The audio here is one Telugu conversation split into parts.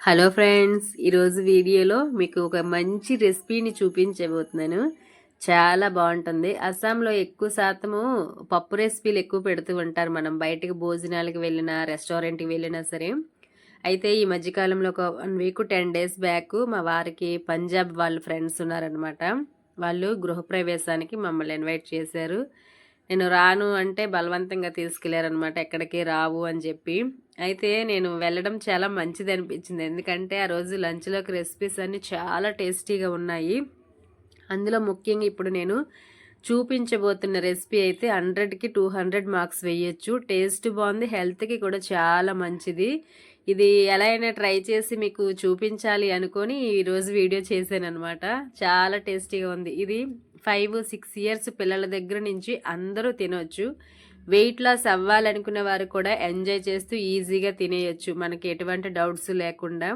హలో ఫ్రెండ్స్ ఈరోజు వీడియోలో మీకు ఒక మంచి రెసిపీని చూపించబోతున్నాను. చాలా బాగుంటుంది. అస్సాంలో ఎక్కువ శాతము పప్పు రెసిపీలు ఎక్కువ పెడుతూ ఉంటారు మనం. బయటకు భోజనాలకు వెళ్ళినా రెస్టారెంట్కి వెళ్ళినా సరే. అయితే ఈ మధ్యకాలంలో ఒక one week ten days back మా వారికి పంజాబ్ వాళ్ళ ఫ్రెండ్స్ ఉన్నారనమాట వాళ్ళు గృహప్రవేశానికి మమ్మల్ని ఇన్వైట్ చేశారు. నేను రాను అంటే బలవంతంగా తీసుకెళ్ళారనమాట ఎక్కడికి రావు అని చెప్పి. అయితే నేను వెళ్ళడం చాలా మంచిది అనిపించింది. ఎందుకంటే ఆ రోజు లంచ్లోకి రెసిపీస్ అన్నీ చాలా టేస్టీగా ఉన్నాయి. అందులో ముఖ్యంగా ఇప్పుడు నేను చూపించబోతున్న రెసిపీ అయితే హండ్రెడ్కి టూ హండ్రెడ్ మార్క్స్ వేయచ్చు. టేస్ట్ బాగుంది హెల్త్కి కూడా చాలా మంచిది. ఇది ఎలా అయినా ట్రై చేసి మీకు చూపించాలి అనుకొని ఈరోజు వీడియో చేశాను అనమాట చాలా టేస్టీగా ఉంది. ఇది ఫైవ్ సిక్స్ ఇయర్స్ పిల్లల దగ్గర నుంచి అందరూ తినవచ్చు వెయిట్ లాస్ అవ్వాలనుకున్న వారు కూడా ఎంజాయ్ చేస్తూ ఈజీగా తినేయచ్చు. మనకి ఎటువంటి డౌట్స్ లేకుండా.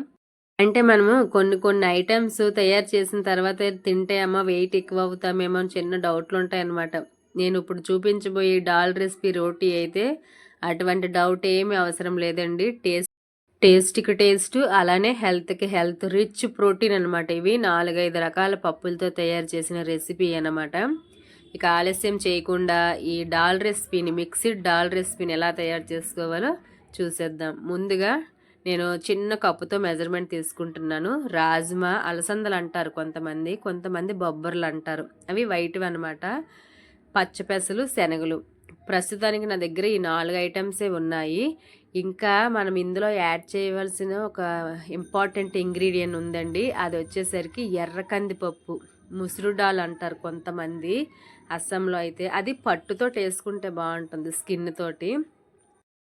అంటే మనము కొన్ని కొన్ని ఐటమ్స్ తయారు చేసిన తర్వాత తింటే అమ్మ వెయిట్ ఎక్కువ అవుతామేమో అని చిన్న డౌట్లు ఉంటాయన్నమాట. నేను ఇప్పుడు చూపించబోయే డాల్ రెసిపీ రోటీ అయితే అటువంటి డౌట్ ఏమీ అవసరం లేదండి. టేస్ట్ టేస్ట్కి టేస్ట్ అలానే హెల్త్కి హెల్త్ రిచ్ ప్రోటీన్ అనమాట ఇవి. నాలుగైదు రకాల పప్పులతో తయారు చేసిన రెసిపీ అనమాట ఇక ఆలస్యం చేయకుండా ఈ డాల్ రెసిపీని మిక్సిడ్ డాల్ రెసిపీని ఎలా తయారు చేసుకోవాలో చూసేద్దాం. ముందుగా నేను చిన్న కప్పుతో మెజర్మెంట్ తీసుకుంటున్నాను. రాజ్మా అలసందలు అంటారు కొంతమంది. కొంతమంది బొబ్బర్లు అంటారు. అవి వైట్వి అనమాట పచ్చపెసలు శనగలు. ప్రస్తుతానికి నా దగ్గర ఈ నాలుగు ఐటమ్సే ఉన్నాయి. ఇంకా మనం ఇందులో యాడ్ చేయవలసిన ఒక ఇంపార్టెంట్ ఇంగ్రీడియంట్ ఉందండి. అది వచ్చేసరికి ఎర్ర కందిపప్పు. ముసురు డాల్ అంటారు కొంతమంది అస్సాంలో అయితే. అది పట్టుతో వేసుకుంటే బాగుంటుంది స్కిన్ తోటి.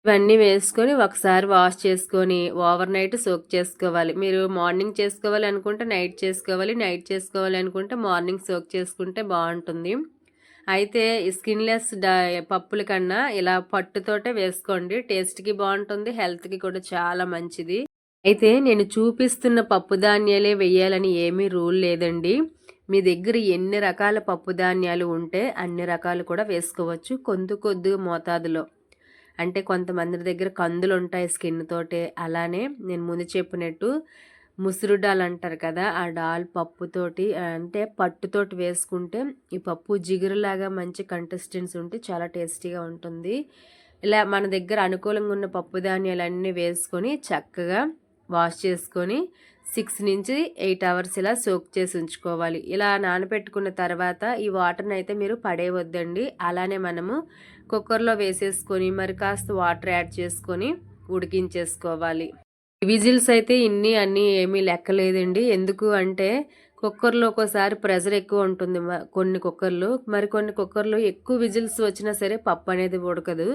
ఇవన్నీ వేసుకొని ఒకసారి వాష్ చేసుకొని ఓవర్ నైట్ సోక్ చేసుకోవాలి. మీరు మార్నింగ్ చేసుకోవాలి అనుకుంటే నైట్ చేసుకోవాలి నైట్ చేసుకోవాలి అనుకుంటే మార్నింగ్ సోక్ చేసుకుంటే బాగుంటుంది. అయితే స్కిన్లెస్ పప్పుల కన్నా ఇలా పట్టుతోటే వేసుకోండి. టేస్ట్కి బాగుంటుంది హెల్త్కి కూడా చాలా మంచిది. అయితే నేను చూపిస్తున్న పప్పు ధాన్యాలే వెయ్యాలని ఏమీ రూల్ లేదండి. మీ దగ్గర ఎన్ని రకాల పప్పు ధాన్యాలు ఉంటే అన్ని రకాలు కూడా వేసుకోవచ్చు. కొద్ది కొద్దిగా మోతాదులో. అంటే కొంతమంది దగ్గర కందులు ఉంటాయి స్కిన్ తోటే. అలానే నేను ముందు చెప్పినట్టు ముసురు డాల్ అంటారు కదా ఆ డాల్ పప్పుతోటి అంటే పట్టుతోటి వేసుకుంటే ఈ పప్పు జిగురులాగా మంచి కంటెస్టెన్స్ ఉంటే చాలా టేస్టీగా ఉంటుంది. ఇలా మన దగ్గర అనుకూలంగా ఉన్న పప్పు ధాన్యాలన్నీ వేసుకొని చక్కగా వాష్ చేసుకొని సిక్స్ నుంచి ఎయిట్ అవర్స్ ఇలా సోక్ చేసి ఉంచుకోవాలి. ఇలా నానబెట్టుకున్న తర్వాత ఈ వాటర్ని అయితే మీరు పడేయవద్దండి అలానే మనము కుక్కర్లో వేసేసుకొని మరి కాస్త వాటర్ యాడ్ చేసుకొని ఉడికించేసుకోవాలి. విజిల్స్ అయితే ఇన్ని అన్నీ ఏమీ లెక్కలేదండి. ఎందుకు అంటే కుక్కర్లో ఒక్కోసారి ప్రెషర్ ఎక్కువ ఉంటుంది కొన్ని కుక్కర్లు. మరి కొన్ని కుక్కర్లు ఎక్కువ విజిల్స్ వచ్చినా సరే పప్పు అనేది ఉడకదు.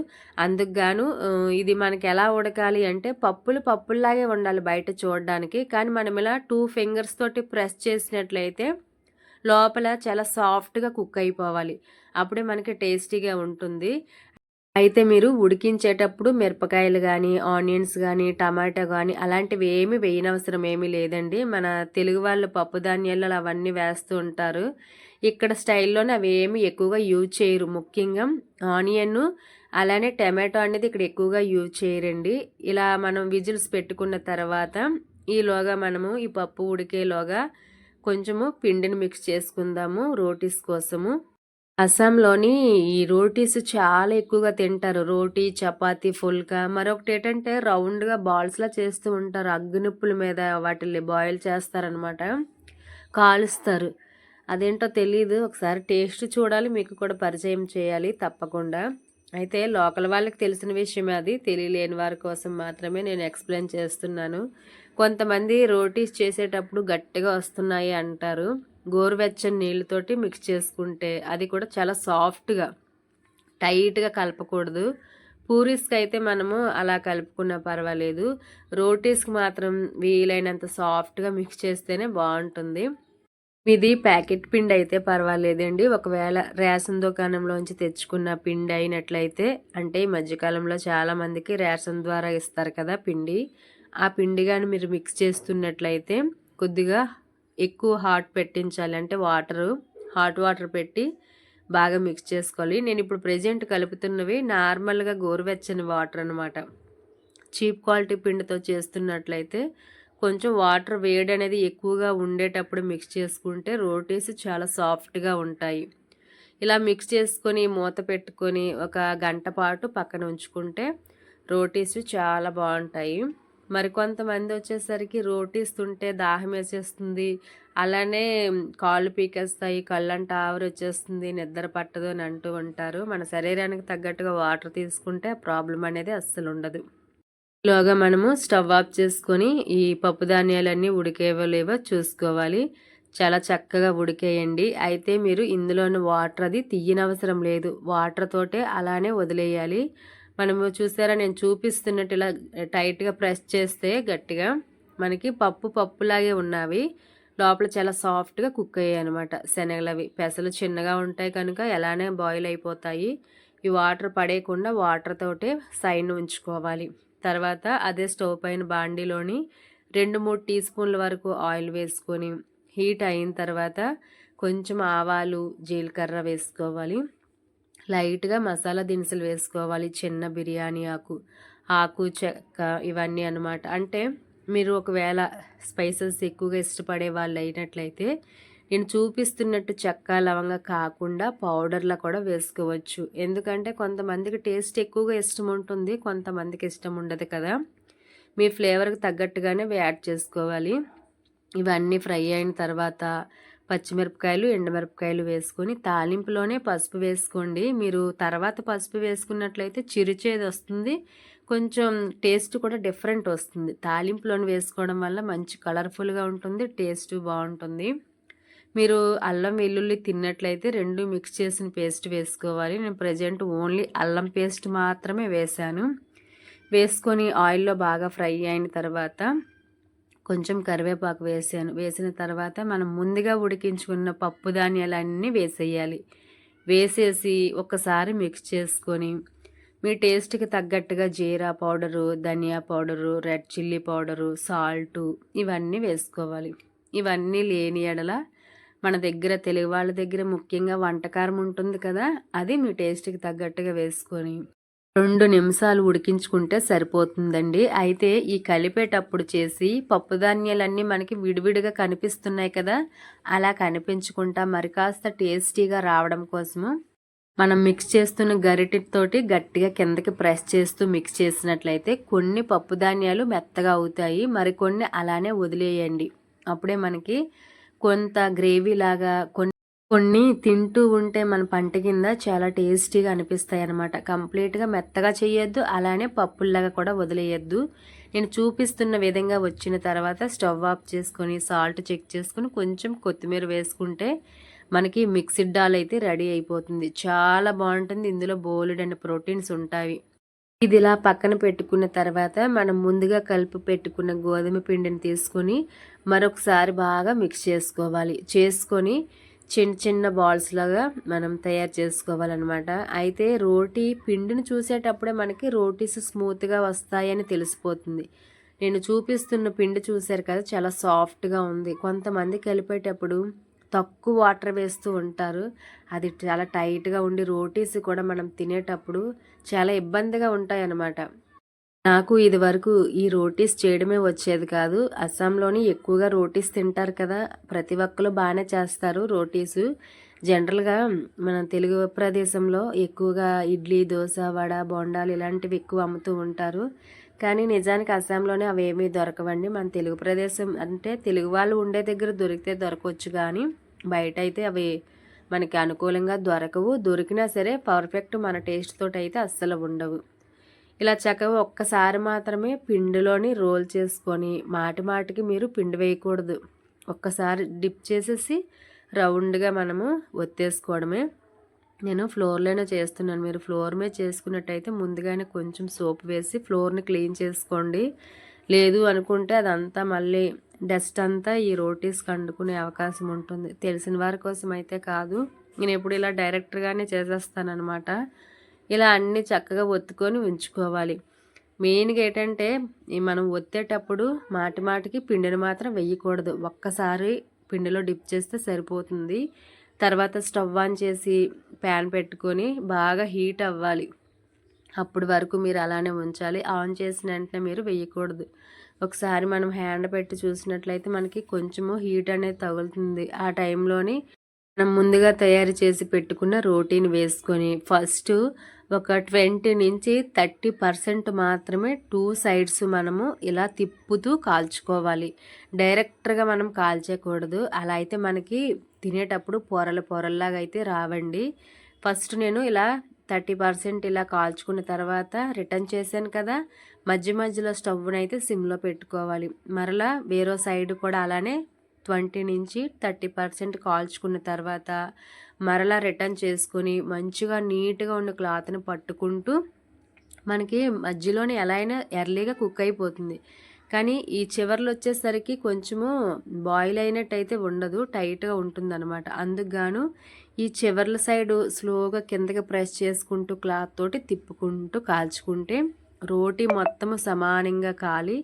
అందుకు గాను ఇది మనకి ఎలా ఉడకాలి అంటే పప్పులు పప్పుల్లాగే ఉండాలి బయట చూడడానికి. కానీ మనం ఇలా టూ ఫింగర్స్ తోటి ప్రెస్ చేసినట్లయితే లోపల చాలా సాఫ్ట్గా కుక్ అయిపోవాలి. అప్పుడే మనకి టేస్టీగా ఉంటుంది. అయితే మీరు ఉడికించేటప్పుడు మిరపకాయలు కానీ ఆనియన్స్ కానీ టమాటా కానీ అలాంటివి ఏమి వేయనవసరం ఏమీ లేదండి. మన తెలుగు వాళ్ళు పప్పు ధాన్యాలు అవన్నీ వేస్తూ ఉంటారు. ఇక్కడ స్టైల్లోనే అవి ఏమి ఎక్కువగా యూజ్ చేయరు. ముఖ్యంగా ఆనియన్ అలానే టమాటో అనేది ఇక్కడ ఎక్కువగా యూజ్ చేయరండి. ఇలా మనం విజిల్స్ పెట్టుకున్న తర్వాత ఈలోగా మనము ఈ పప్పు ఉడికేలోగా కొంచెము పిండిని మిక్స్ చేసుకుందాము రోటీస్ కోసము. అస్సాంలోని ఈ రోటీస్ చాలా ఎక్కువగా తింటారు. రోటీ చపాతి ఫుల్కా. మరొకటి ఏంటంటే రౌండ్గా బాల్స్లా చేస్తూ ఉంటారు. అగ్గినిప్పుల మీద వాటిని బాయిల్ చేస్తారనమాట కాలుస్తారు. అదేంటో తెలియదు ఒకసారి టేస్ట్ చూడాలి. మీకు కూడా పరిచయం చేయాలి తప్పకుండా. అయితే లోకల్ వాళ్ళకి తెలిసిన విషయమే అది. తెలియలేని వారి కోసం మాత్రమే నేను ఎక్స్ప్లెయిన్ చేస్తున్నాను. కొంతమంది రోటీస్ చేసేటప్పుడు గట్టిగా వస్తున్నాయి అంటారు. గోరువెచ్చని నీళ్ళతోటి మిక్స్ చేసుకుంటే అది కూడా చాలా సాఫ్ట్గా టైట్గా కలపకూడదు. పూరీస్కి అయితే మనము అలా కలుపుకున్నా పర్వాలేదు. రోటీస్కి మాత్రం వీలైనంత సాఫ్ట్గా మిక్స్ చేస్తేనే బాగుంటుంది. ఇది ప్యాకెట్ పిండి అయితే పర్వాలేదండి. ఒకవేళ రేషన్ దుకాణంలోంచి తెచ్చుకున్న పిండి అయినట్లయితే అంటే ఈ మధ్యకాలంలో చాలామందికి రేషన్ ద్వారా ఇస్తారు కదా పిండి. ఆ పిండి కానీ మీరు మిక్స్ చేస్తున్నట్లయితే కొద్దిగా ఎక్కువ హాట్ పెట్టించాలి. అంటే వాటరు హాట్ వాటర్ పెట్టి బాగా మిక్స్ చేసుకోవాలి. నేను ఇప్పుడు ప్రజెంట్ కలుపుతున్నవి నార్మల్గా గోరువెచ్చని వాటర్ అనమాట చీప్ క్వాలిటీ పిండితో చేస్తున్నట్లయితే కొంచెం వాటర్ వేడి అనేది ఎక్కువగా ఉండేటప్పుడు మిక్స్ చేసుకుంటే రోటీస్ చాలా సాఫ్ట్గా ఉంటాయి. ఇలా మిక్స్ చేసుకొని మూత పెట్టుకొని ఒక గంట పాటు పక్కన ఉంచుకుంటే రోటీస్ చాలా బాగుంటాయి. మరికొంతమంది వచ్చేసరికి రోటీస్ తింటే దాహం వేసేస్తుంది. అలానే కాళ్ళు పీకేస్తాయి కళ్ళంట ఆవిరి వచ్చేస్తుంది నిద్ర పట్టదు అని అంటూ ఉంటారు. మన శరీరానికి తగ్గట్టుగా వాటర్ తీసుకుంటే ప్రాబ్లం అనేది అస్సలు ఉండదు. లోగా మనము స్టవ్ ఆఫ్ చేసుకొని ఈ పప్పు ధాన్యాలన్నీ ఉడికేవో లేవో చూసుకోవాలి. చాలా చక్కగా ఉడికేయండి. అయితే మీరు ఇందులోని వాటర్ అది తీయనవసరం లేదు. వాటర్ తోటే అలానే వదిలేయాలి. మనము చూసారా నేను చూపిస్తున్నట్టు ఇలా టైట్గా ప్రెస్ చేస్తే గట్టిగా మనకి పప్పు పప్పులాగే ఉన్నవి. లోపల చాలా సాఫ్ట్గా కుక్ అయ్యాయి అనమాట శనగలవి. పెసలు చిన్నగా ఉంటాయి కనుక ఎలానే బాయిల్ అయిపోతాయి. ఈ వాటర్ పడేయకుండా వాటర్ తోటే సైడ్ ఉంచుకోవాలి. తర్వాత అదే స్టవ్ పైన బాండీలోని రెండు మూడు టీ స్పూన్ల వరకు ఆయిల్ వేసుకొని హీట్ అయిన తర్వాత కొంచెం ఆవాలు జీలకర్ర వేసుకోవాలి. లైట్గా మసాలా దినుసులు వేసుకోవాలి. చిన్న బిర్యానీ ఆకు ఆకు చెక్క ఇవన్నీ అనమాట అంటే మీరు ఒకవేళ స్పైసెస్ ఎక్కువగా ఇష్టపడే వాళ్ళు అయినట్లయితే నేను చూపిస్తున్నట్టు చెక్క లవంగా కాకుండా పౌడర్లా కూడా వేసుకోవచ్చు. ఎందుకంటే కొంతమందికి టేస్ట్ ఎక్కువగా ఇష్టం ఉంటుంది కొంతమందికి ఇష్టం ఉండదు కదా. మీ ఫ్లేవర్కి తగ్గట్టుగానే యాడ్ చేసుకోవాలి. ఇవన్నీ ఫ్రై అయిన తర్వాత పచ్చిమిరపకాయలు ఎండమిరపకాయలు వేసుకొని తాలింపులోనే పసుపు వేసుకోండి. మీరు తర్వాత పసుపు వేసుకున్నట్లయితే చిరుచేది వస్తుంది. కొంచెం టేస్ట్ కూడా డిఫరెంట్ వస్తుంది. తాలింపులోని వేసుకోవడం వల్ల మంచి కలర్ఫుల్గా ఉంటుంది టేస్ట్ బాగుంటుంది. మీరు అల్లం వెల్లుల్లి తిన్నట్లయితే రెండు మిక్స్ చేసిన పేస్ట్ వేసుకోవాలి. నేను ప్రజెంట్ ఓన్లీ అల్లం పేస్ట్ మాత్రమే వేశాను. వేసుకొని ఆయిల్లో బాగా ఫ్రై అయిన తర్వాత కొంచెం కరివేపాకు వేసాను. వేసిన తర్వాత మనం ముందుగా ఉడికించుకున్న పప్పు ధాన్యాలన్నీ వేసేయాలి. వేసేసి ఒకసారి మిక్స్ చేసుకొని మీ టేస్ట్కి తగ్గట్టుగా jeera powder dhania powder red chilli powder salt ఇవన్నీ వేసుకోవాలి. ఇవన్నీ లేని ఎడల మన దగ్గర తెలుగు వాళ్ళ దగ్గర ముఖ్యంగా వంటకారం ఉంటుంది కదా అది మీ టేస్ట్కి తగ్గట్టుగా వేసుకొని రెండు నిమిషాలు ఉడికించుకుంటే సరిపోతుందండి. అయితే ఈ కలిపేటప్పుడు చేసి పప్పు ధాన్యాలన్నీ మనకి విడివిడిగా కనిపిస్తున్నాయి కదా అలా కనిపించుకుంటా మరి కాస్త టేస్టీగా రావడం కోసము మనం మిక్స్ చేస్తున్న గరిటెతోటి గట్టిగా కిందకి ప్రెస్ చేస్తూ మిక్స్ చేసినట్లయితే కొన్ని పప్పు ధాన్యాలు మెత్తగా అవుతాయి మరికొన్ని అలానే వదిలేయండి. అప్పుడే మనకి కొంత గ్రేవీ లాగా కొన్ని కొన్ని తింటూ ఉంటే మన పంట కింద చాలా టేస్టీగా అనిపిస్తాయి అనమాట కంప్లీట్గా మెత్తగా చేయొద్దు అలానే పప్పుల్లాగా కూడా వదిలేయద్దు. నేను చూపిస్తున్న విధంగా వచ్చిన తర్వాత స్టవ్ ఆఫ్ చేసుకొని సాల్ట్ చెక్ చేసుకొని కొంచెం కొత్తిమీర వేసుకుంటే మనకి మిక్సిడ్ డాల్ అయితే రెడీ అయిపోతుంది. చాలా బాగుంటుంది. ఇందులో బోలెడ్ అండ్ ప్రోటీన్స్ ఉంటాయి. ఇది ఇలా పక్కన పెట్టుకున్న తర్వాత మనం ముందుగా కలిపి పెట్టుకున్న గోధుమ పిండిని తీసుకొని మరొకసారి బాగా మిక్స్ చేసుకోవాలి. చేసుకొని చిన్న చిన్న బాల్స్ లాగా మనం తయారు చేసుకోవాలన్నమాట. అయితే రోటీ పిండిని చూసేటప్పుడే మనకి రోటీస్ స్మూత్గా వస్తాయని తెలిసిపోతుంది. నేను చూపిస్తున్న పిండి చూశారు కదా చాలా సాఫ్ట్గా ఉంది. కొంతమంది కలిపేటప్పుడు తక్కువ వాటర్ వేస్తూ ఉంటారు. అది చాలా టైట్గా ఉండి రోటీస్ కూడా మనం తినేటప్పుడు చాలా ఇబ్బందిగా ఉంటాయి అన్నమాట నాకు ఇది వరకు ఈ రోటీస్ చేయడమే వచ్చేది కాదు. అస్సాంలోని ఎక్కువగా రోటీస్ తింటారు కదా. ప్రతి ఒక్కరు బాగానే చేస్తారు రోటీస్. జనరల్గా మన తెలుగు ప్రదేశంలో ఎక్కువగా ఇడ్లీ దోశ వడ బొండాలు ఇలాంటివి ఎక్కువ అమ్ముతూ ఉంటారు. కానీ నిజానికి అస్సాంలోనే అవి ఏమీ దొరకవండి. మన తెలుగు ప్రదేశం అంటే తెలుగు వాళ్ళు ఉండే దగ్గర దొరికితే దొరకవచ్చు కానీ బయట అయితే అవి మనకి అనుకూలంగా దొరకవు. దొరికినా సరే పర్ఫెక్ట్ మన టేస్ట్ తోటి అయితే అస్సలు ఉండవు. ఇలా చక్కగా ఒక్కసారి మాత్రమే పిండిలోని రోల్ చేసుకొని మాటి మాటికి మీరు పిండి వేయకూడదు. ఒక్కసారి డిప్ చేసేసి రౌండ్గా మనము ఒత్తేసుకోవడమే. నేను ఫ్లోర్లోనే చేస్తున్నాను. మీరు ఫ్లోర్ మీద చేసుకున్నట్టయితే ముందుగానే కొంచెం సోప్ వేసి ఫ్లోర్ని క్లీన్ చేసుకోండి. లేదు అనుకుంటే అదంతా మళ్ళీ డస్ట్ అంతా ఈ రోటీస్ కండుకునే అవకాశం ఉంటుంది. తెలిసిన వారి కోసం అయితే కాదు. నేను ఎప్పుడు ఇలా డైరెక్ట్గానే చేసేస్తానమాట ఇలా అన్నీ చక్కగా ఒత్తుకొని ఉంచుకోవాలి. మెయిన్గా ఏంటంటే మనం ఒత్తేటప్పుడు మాటి మాటికి పిండిని మాత్రం వేయకూడదు ఒక్కసారి పిండిలో డిప్ చేస్తే సరిపోతుంది. తర్వాత స్టవ్ ఆన్ చేసి ప్యాన్ పెట్టుకొని బాగా హీట్ అవ్వాలి. అప్పటి వరకు మీరు అలానే ఉంచాలి. ఆన్ చేసిన వెంటనే మీరు వేయకూడదు ఒకసారి మనం హ్యాండ్ పెట్టి చూసినట్లయితే మనకి కొంచెము హీట్ అనేది తగులుతుంది. ఆ టైంలోని మనం ముందుగా తయారు చేసి పెట్టుకున్న రోటీని వేసుకొని ఫస్ట్ ఒక ట్వంటీ నుంచి థర్టీ పర్సెంట్ మాత్రమే టూ సైడ్స్ మనము ఇలా తిప్పుతూ కాల్చుకోవాలి. డైరెక్ట్గా మనం కాల్చేయకూడదు అలా అయితే మనకి తినేటప్పుడు పొరలు పొరల్లాగా అయితే రావండి. ఫస్ట్ నేను ఇలా థర్టీ పర్సెంట్ ఇలా కాల్చుకున్న తర్వాత రిటర్న్ చేశాను కదా మధ్య మధ్యలో స్టవ్ని అయితే సిమ్లో పెట్టుకోవాలి. మరలా వేరే సైడ్ కూడా అలానే ట్వంటీ నుంచి థర్టీ పర్సెంట్ కాల్చుకున్న తర్వాత మరలా రిటర్న్ చేసుకొని మంచిగా నీట్గా ఉన్న క్లాత్ని పట్టుకుంటూ మనకి మధ్యలోనే ఎలా అయినా ఎర్లీగా కుక్ అయిపోతుంది. కానీ ఈ చివర్లు వచ్చేసరికి కొంచెము బాయిల్ అయినట్టయితే ఉండదు టైట్గా ఉంటుంది అనమాట అందుకు ఈ చివర్ల సైడు స్లోగా కిందకి ప్రెస్ చేసుకుంటూ క్లాత్ తోటి తిప్పుకుంటూ కాల్చుకుంటే రోటీ మొత్తము సమానంగా కాలి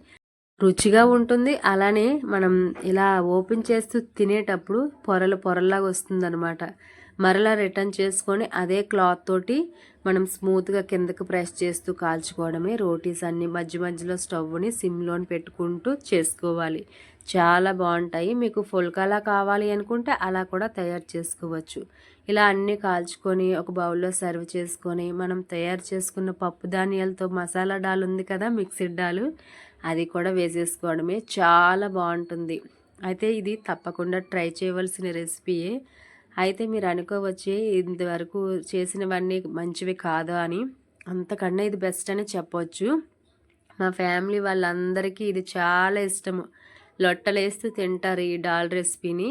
రుచిగా ఉంటుంది. అలానే మనం ఇలా ఓపెన్ చేస్తూ తినేటప్పుడు పొరలు పొరల్లాగా వస్తుందనమాట మరలా రిటర్న్ చేసుకొని అదే క్లాత్ తోటి మనం స్మూత్గా కిందకు ప్రెస్ చేస్తూ కాల్చుకోవడమే రోటీస్ అన్ని మధ్య మధ్యలో స్టవ్ని సిమ్లోని పెట్టుకుంటూ చేసుకోవాలి. చాలా బాగుంటాయి. మీకు ఫుల్కాలా కావాలి అనుకుంటే అలా కూడా తయారు చేసుకోవచ్చు. ఇలా అన్నీ కాల్చుకొని ఒక బౌల్లో సర్వ్ చేసుకొని మనం తయారు చేసుకున్న పప్పు ధాన్యాలతో మసాలా డాల్ ఉంది కదా మిక్సిడ్ డాలు. అది కూడా వేసేసుకోవడమే. చాలా బాగుంటుంది. అయితే ఇది తప్పకుండా ట్రై చేయవలసిన రెసిపీయే అయితే మీరు అనుకోవచ్చు ఇంతవరకు చేసినవన్నీ మంచివి కాదు అని. అంతకన్నా ఇది బెస్ట్ అని చెప్పవచ్చు మా ఫ్యామిలీ వాళ్ళందరికీ ఇది చాలా ఇష్టము. లొట్టలేస్తూ తింటారు ఈ డాల్ రెసిపీని.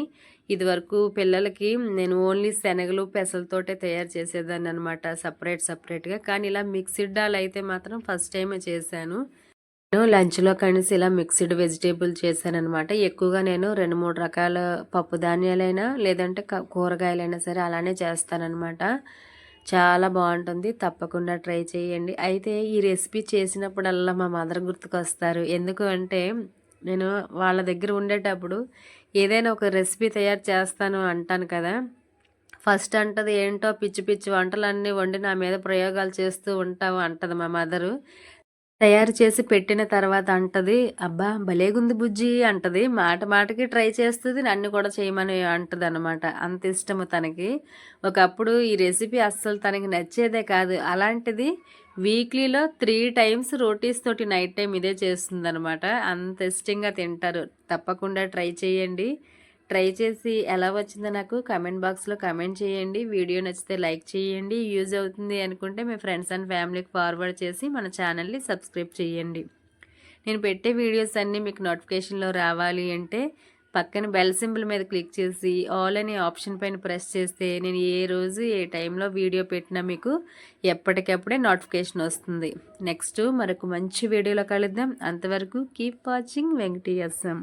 ఇదివరకు పిల్లలకి నేను ఓన్లీ శనగలు పెసలతోటే తయారు చేసేదాన్ని అనమాట సపరేట్ సపరేట్గా. కానీ ఇలా మిక్సిడ్ డాల్ అయితే మాత్రం ఫస్ట్ టైమే చేశాను. నేను లంచ్లో కనీసం ఇలా మిక్స్డ్ వెజిటేబుల్ చేశానమాట ఎక్కువగా నేను రెండు మూడు రకాల పప్పు ధాన్యాలైనా లేదంటే కూరగాయలైనా సరే అలానే చేస్తానన్నమాట. చాలా బాగుంటుంది. తప్పకుండా ట్రై చేయండి. అయితే ఈ రెసిపీ చేసినప్పుడల్లా మా మదర్ గుర్తుకొస్తారు. ఎందుకు అంటే నేను వాళ్ళ దగ్గర ఉండేటప్పుడు ఏదైనా ఒక రెసిపీ తయారు చేస్తాను అంటాను కదా. ఫస్ట్ అంటది ఏంటో పిచ్చి పిచ్చి వంటలన్నీ వండి నా మీద ప్రయోగాలు చేస్తూ ఉంటావు అంటది మా మదరు. తయారు చేసి పెట్టిన తర్వాత అంటది అబ్బా భలేగుంది బుజ్జి అంటది. మాట మాటకి ట్రై చేస్తుంది నన్ను కూడా చేయమని అంటది అనమాట అంత ఇష్టము తనకి. ఒకప్పుడు ఈ రెసిపీ అస్సలు తనకి నచ్చేదే కాదు. అలాంటిది వీక్లీలో త్రీ టైమ్స్ రోటీస్ తోటి నైట్ టైం ఇదే చేస్తుంది అనమాట అంత ఇష్టంగా తింటారు. తప్పకుండా ట్రై చేయండి. ట్రై చేసి ఎలా వచ్చిందో నాకు కమెంట్ బాక్స్లో కమెంట్ చేయండి. వీడియో నచ్చితే లైక్ చేయండి. యూజ్ అవుతుంది అనుకుంటే మీ ఫ్రెండ్స్ అండ్ ఫ్యామిలీకి ఫార్వర్డ్ చేసి మన ఛానల్ని సబ్స్క్రైబ్ చేయండి. నేను పెట్టే వీడియోస్ అన్నీ మీకు నోటిఫికేషన్లో రావాలి అంటే పక్కన బెల్ సింబల్ మీద క్లిక్ చేసి ఆల్ అనే ఆప్షన్ పైన ప్రెస్ చేస్తే నేను ఏ రోజు ఏ టైంలో వీడియో పెట్టినా మీకు ఎప్పటికప్పుడే నోటిఫికేషన్ వస్తుంది. నెక్స్ట్ మరొక మంచి వీడియోలో కలుద్దాం. అంతవరకు కీప్ వాచింగ్ వెంకటేశం.